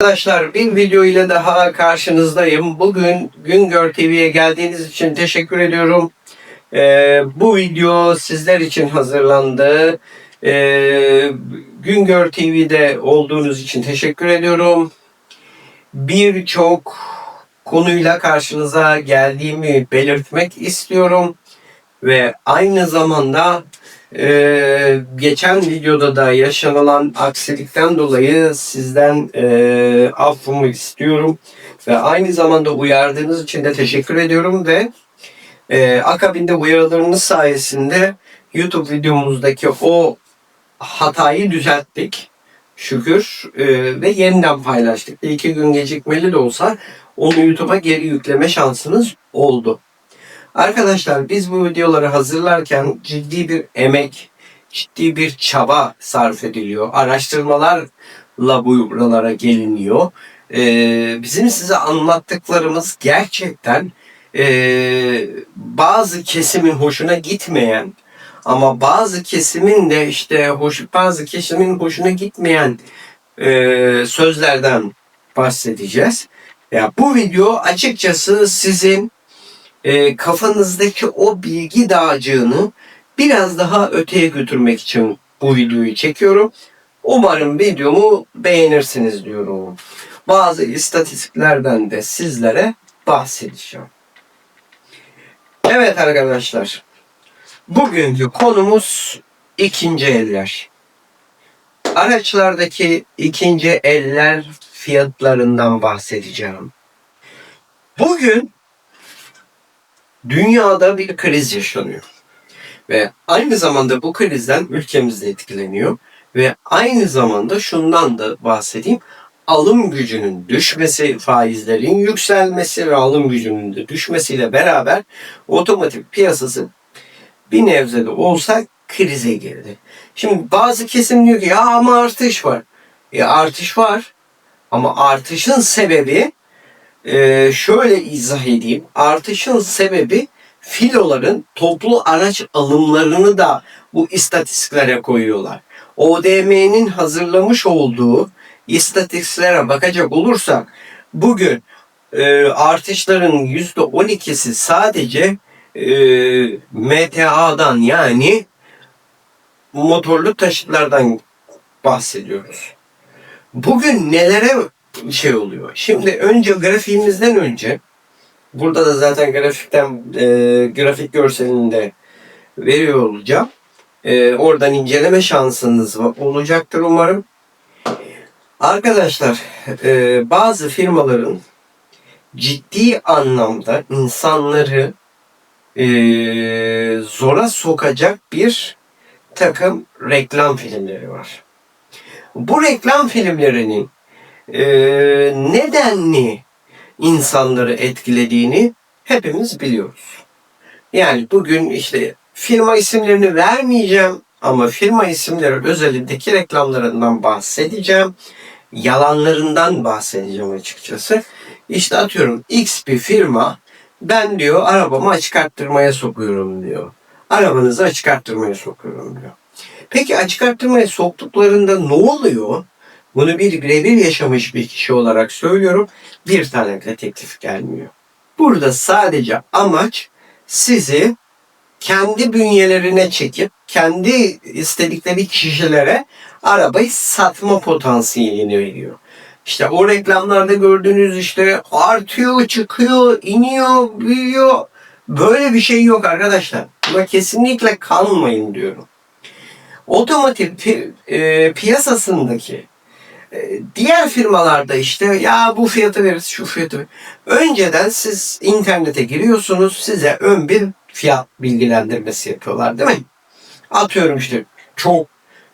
Arkadaşlar bir video ile daha karşınızdayım. Bugün Güngör TV'ye geldiğiniz için teşekkür ediyorum. Ee, bu video sizler için hazırlandı. Ee, Güngör TV'de olduğunuz için teşekkür ediyorum. Birçok konuyla karşınıza geldiğimi belirtmek istiyorum. Ve aynı zamanda ee, geçen videoda da yaşanılan aksilikten dolayı sizden e, affımı istiyorum ve aynı zamanda uyardığınız için de teşekkür ediyorum ve e, akabinde uyarılarınız sayesinde YouTube videomuzdaki o hatayı düzelttik şükür e, ve yeniden paylaştık. Bir iki gün gecikmeli de olsa onu YouTube'a geri yükleme şansınız oldu. Arkadaşlar biz bu videoları hazırlarken ciddi bir emek, ciddi bir çaba sarf ediliyor. Araştırmalarla bu buralara geliniyor. Ee, bizim size anlattıklarımız gerçekten e, bazı kesimin hoşuna gitmeyen ama bazı kesimin de işte hoş, bazı kesimin hoşuna gitmeyen e, sözlerden bahsedeceğiz. Ya bu video açıkçası sizin e, kafanızdaki o bilgi dağcığını biraz daha öteye götürmek için bu videoyu çekiyorum. Umarım videomu beğenirsiniz diyorum. Bazı istatistiklerden de sizlere bahsedeceğim. Evet arkadaşlar. Bugünkü konumuz ikinci eller. Araçlardaki ikinci eller fiyatlarından bahsedeceğim. Bugün dünyada bir kriz yaşanıyor. Ve aynı zamanda bu krizden ülkemiz de etkileniyor. Ve aynı zamanda şundan da bahsedeyim. Alım gücünün düşmesi, faizlerin yükselmesi ve alım gücünün de düşmesiyle beraber otomotiv piyasası bir nebze de olsa krize girdi. Şimdi bazı kesim diyor ki ya ama artış var. E artış var ama artışın sebebi ee, şöyle izah edeyim. Artışın sebebi filoların toplu araç alımlarını da bu istatistiklere koyuyorlar. ODM'nin hazırlamış olduğu istatistiklere bakacak olursak bugün e, artışların %12'si sadece e, MTA'dan yani motorlu taşıtlardan bahsediyoruz. Bugün nelere şey oluyor. Şimdi önce grafiğimizden önce burada da zaten grafikten e, grafik görselinde veriyor olacağım. E, oradan inceleme şansınız olacaktır umarım. Arkadaşlar e, bazı firmaların ciddi anlamda insanları e, zora sokacak bir takım reklam filmleri var. Bu reklam filmlerinin e, nedenli insanları etkilediğini hepimiz biliyoruz. Yani bugün işte firma isimlerini vermeyeceğim ama firma isimleri özelindeki reklamlarından bahsedeceğim. Yalanlarından bahsedeceğim açıkçası. İşte atıyorum X bir firma ben diyor arabamı açık arttırmaya sokuyorum diyor. Arabanızı açık arttırmaya sokuyorum diyor. Peki açık arttırmaya soktuklarında ne oluyor? Bunu bir birebir yaşamış bir kişi olarak söylüyorum. Bir tane de teklif gelmiyor. Burada sadece amaç sizi kendi bünyelerine çekip kendi istedikleri kişilere arabayı satma potansiyelini veriyor. İşte o reklamlarda gördüğünüz işte artıyor, çıkıyor, iniyor, büyüyor. Böyle bir şey yok arkadaşlar. Buna kesinlikle kanmayın diyorum. Otomotiv pi- e, piyasasındaki diğer firmalarda işte ya bu fiyatı veririz şu fiyatı. Önceden siz internete giriyorsunuz size ön bir fiyat bilgilendirmesi yapıyorlar değil mi? Atıyorum işte çok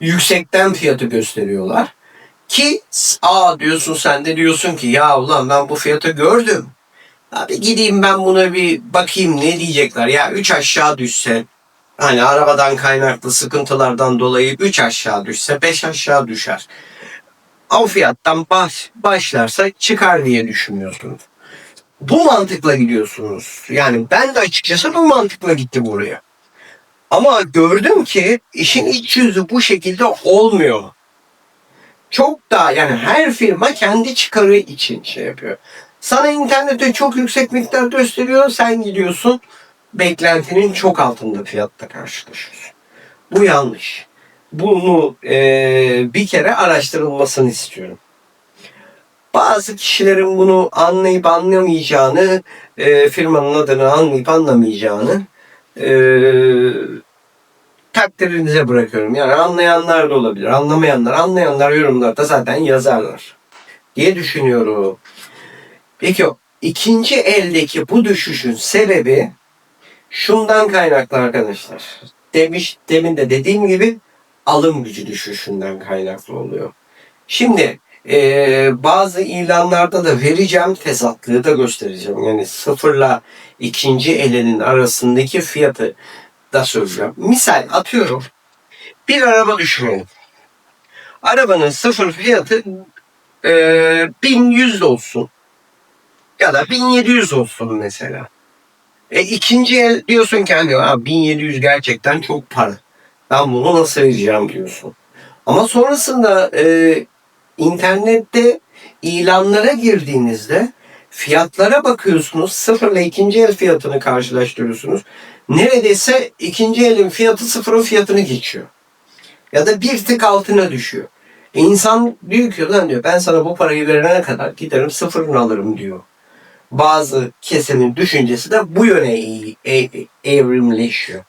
yüksekten fiyatı gösteriyorlar. Ki aa diyorsun sen de diyorsun ki ya ulan ben bu fiyatı gördüm. Abi gideyim ben buna bir bakayım ne diyecekler. Ya 3 aşağı düşse hani arabadan kaynaklı sıkıntılardan dolayı 3 aşağı düşse 5 aşağı düşer o fiyattan baş, başlarsa çıkar diye düşünüyorsunuz. Bu mantıkla gidiyorsunuz. Yani ben de açıkçası bu mantıkla gitti buraya. Ama gördüm ki işin iç yüzü bu şekilde olmuyor. çok daha yani her firma kendi çıkarı için şey yapıyor. Sana internette çok yüksek miktar gösteriyor. Sen gidiyorsun beklentinin çok altında fiyatta karşılaşıyorsun. Bu yanlış. Bunu eee, bir kere araştırılmasını istiyorum. Bazı kişilerin bunu anlayıp anlamayacağını, eee, firmanın adını anlayıp anlamayacağını eee takdirinize bırakıyorum. Yani anlayanlar da olabilir, anlamayanlar, anlayanlar yorumlarda zaten yazarlar diye düşünüyorum. Peki ikinci eldeki bu düşüşün sebebi şundan kaynaklı arkadaşlar. Demiş, demin de dediğim gibi alım gücü düşüşünden kaynaklı oluyor. Şimdi eee, bazı ilanlarda da vereceğim tezatlığı da göstereceğim. Yani sıfırla ikinci elinin arasındaki fiyatı da söyleyeceğim. Misal atıyorum. Bir araba düşünelim. Arabanın sıfır fiyatı eee 1100 olsun. Ya da 1700 olsun mesela. E ikinci el diyorsun ki hani "Aa, 1700 gerçekten çok para. Ben bunu nasıl vereceğim diyorsun. Ama sonrasında e, internette ilanlara girdiğinizde fiyatlara bakıyorsunuz. Sıfırla ikinci el fiyatını karşılaştırıyorsunuz. Neredeyse ikinci elin fiyatı sıfırın fiyatını geçiyor. Ya da bir tık altına düşüyor. E insan diyor ki lan diyor ben sana bu parayı verene kadar giderim sıfırını alırım diyor. Bazı kesimin düşüncesi de bu yöne eğ- eğ- evrimleşiyor.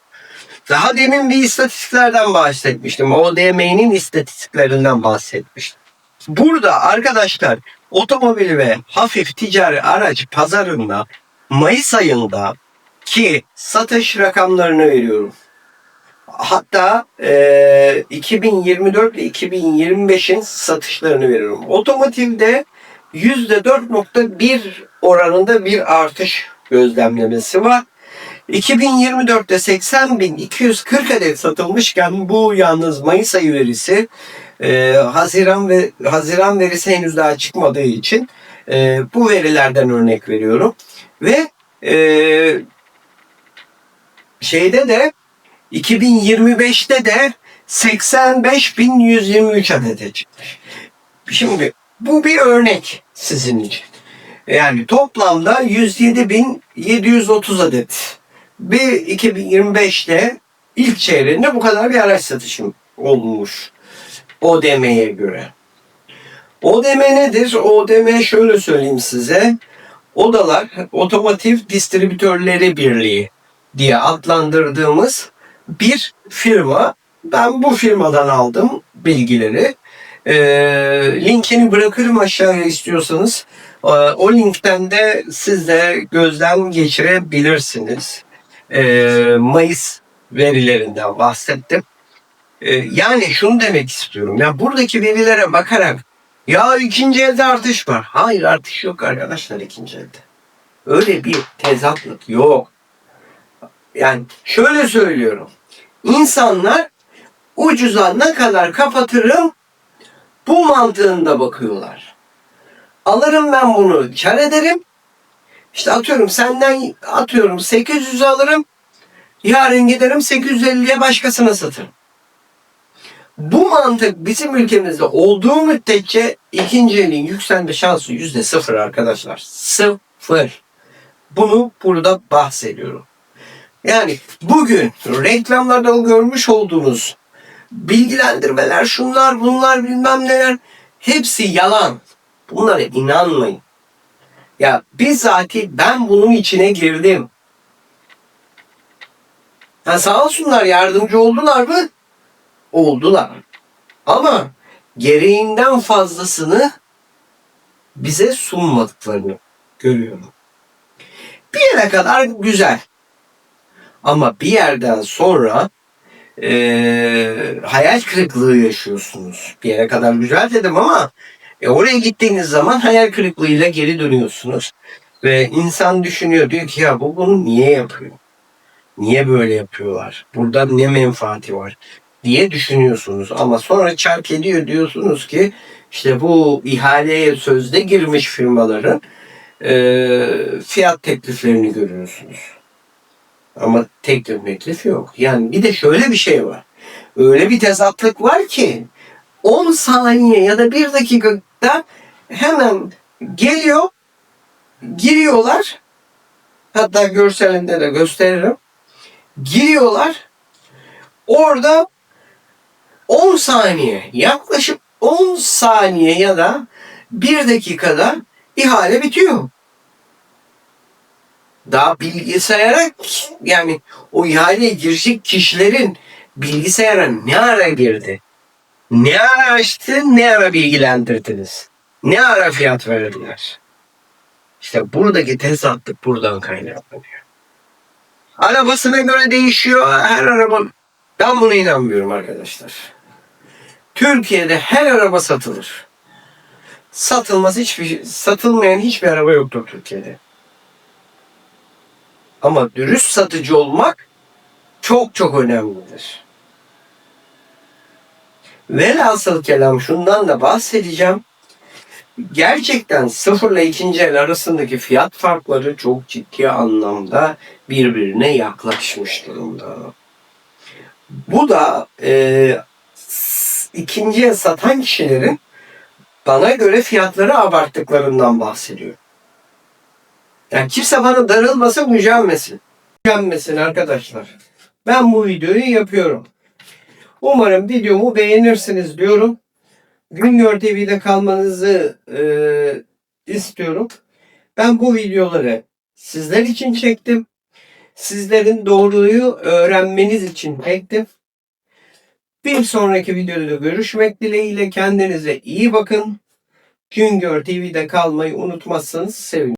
Daha demin bir istatistiklerden bahsetmiştim. ODM'nin istatistiklerinden bahsetmiştim. Burada arkadaşlar otomobil ve hafif ticari araç pazarında Mayıs ayında ki satış rakamlarını veriyorum. Hatta e, 2024 ile 2025'in satışlarını veriyorum. Otomotivde %4.1 oranında bir artış gözlemlemesi var. 2024'te 80.240 adet satılmışken bu yalnız Mayıs ayı verisi e, Haziran ve Haziran verisi henüz daha çıkmadığı için e, bu verilerden örnek veriyorum ve e, şeyde de 2025'te de 85.123 adete çıkmış. Şimdi bu bir örnek sizin için. Yani toplamda 107.730 adet. Bir 2025'te ilk çeyreğinde bu kadar bir araç satışım olmuş. ODM'ye göre. ODM nedir? ODM şöyle söyleyeyim size. Odalar Otomotiv Distribütörleri Birliği diye adlandırdığımız bir firma. Ben bu firmadan aldım bilgileri. Ee, linkini bırakırım aşağıya istiyorsanız. Ee, o linkten de siz de gözlem geçirebilirsiniz. Ee, Mayıs verilerinden bahsettim. Ee, yani şunu demek istiyorum. Ya buradaki verilere bakarak ya ikinci elde artış var. Hayır artış yok arkadaşlar ikinci elde. Öyle bir tezatlık yok. Yani şöyle söylüyorum. İnsanlar ucuza ne kadar kapatırım bu mantığında bakıyorlar. Alırım ben bunu kar ederim. İşte atıyorum senden atıyorum 800 alırım. Yarın giderim 850'ye başkasına satırım. Bu mantık bizim ülkemizde olduğu müddetçe ikinci elin yükselme şansı yüzde sıfır arkadaşlar. Sıfır. Bunu burada bahsediyorum. Yani bugün reklamlarda görmüş olduğunuz bilgilendirmeler, şunlar bunlar bilmem neler hepsi yalan. Bunlara inanmayın. Ya bizzati ben bunun içine girdim. Ha sağ olsunlar yardımcı oldular mı? Oldular. Ama gereğinden fazlasını bize sunmadıklarını görüyorum. Bir yere kadar güzel. Ama bir yerden sonra eee, hayal kırıklığı yaşıyorsunuz. Bir yere kadar güzel dedim ama e, oraya gittiğiniz zaman hayal kırıklığıyla geri dönüyorsunuz. Ve insan düşünüyor diyor ki ya bu bunu niye yapıyor? Niye böyle yapıyorlar? Burada ne menfaati var? diye düşünüyorsunuz. Ama sonra çark ediyor diyorsunuz ki işte bu ihaleye sözde girmiş firmaların eee, fiyat tekliflerini görüyorsunuz. Ama teklif meklif yok. Yani bir de şöyle bir şey var. Öyle bir tezatlık var ki 10 saniye ya da 1 dakikada hemen geliyor, giriyorlar. Hatta görselinde de gösteririm. Giriyorlar. Orada 10 saniye, yaklaşık 10 saniye ya da 1 dakikada ihale bitiyor. Daha bilgisayara yani o ihaleye girecek kişilerin bilgisayara ne ara girdi? Ne ara açtı, ne ara bilgilendirdiniz? Ne ara fiyat verdiler? İşte buradaki tezatlık buradan kaynaklanıyor. Arabasına göre değişiyor. Her araba... Ben buna inanmıyorum arkadaşlar. Türkiye'de her araba satılır. Satılmaz hiçbir satılmayan hiçbir araba yoktur Türkiye'de. Ama dürüst satıcı olmak çok çok önemlidir. Velhasıl kelam şundan da bahsedeceğim. Gerçekten sıfırla ikinci el arasındaki fiyat farkları çok ciddi anlamda birbirine yaklaşmış durumda. Bu da e, s- ikinci el satan kişilerin bana göre fiyatları abarttıklarından bahsediyor. Yani kimse bana darılmasın, gücenmesin. Gücenmesin arkadaşlar. Ben bu videoyu yapıyorum. Umarım videomu beğenirsiniz diyorum. Güngör TV'de kalmanızı e, istiyorum. Ben bu videoları sizler için çektim. Sizlerin doğruyu öğrenmeniz için çektim. Bir sonraki videoda görüşmek dileğiyle kendinize iyi bakın. Güngör TV'de kalmayı unutmazsanız sevinirim.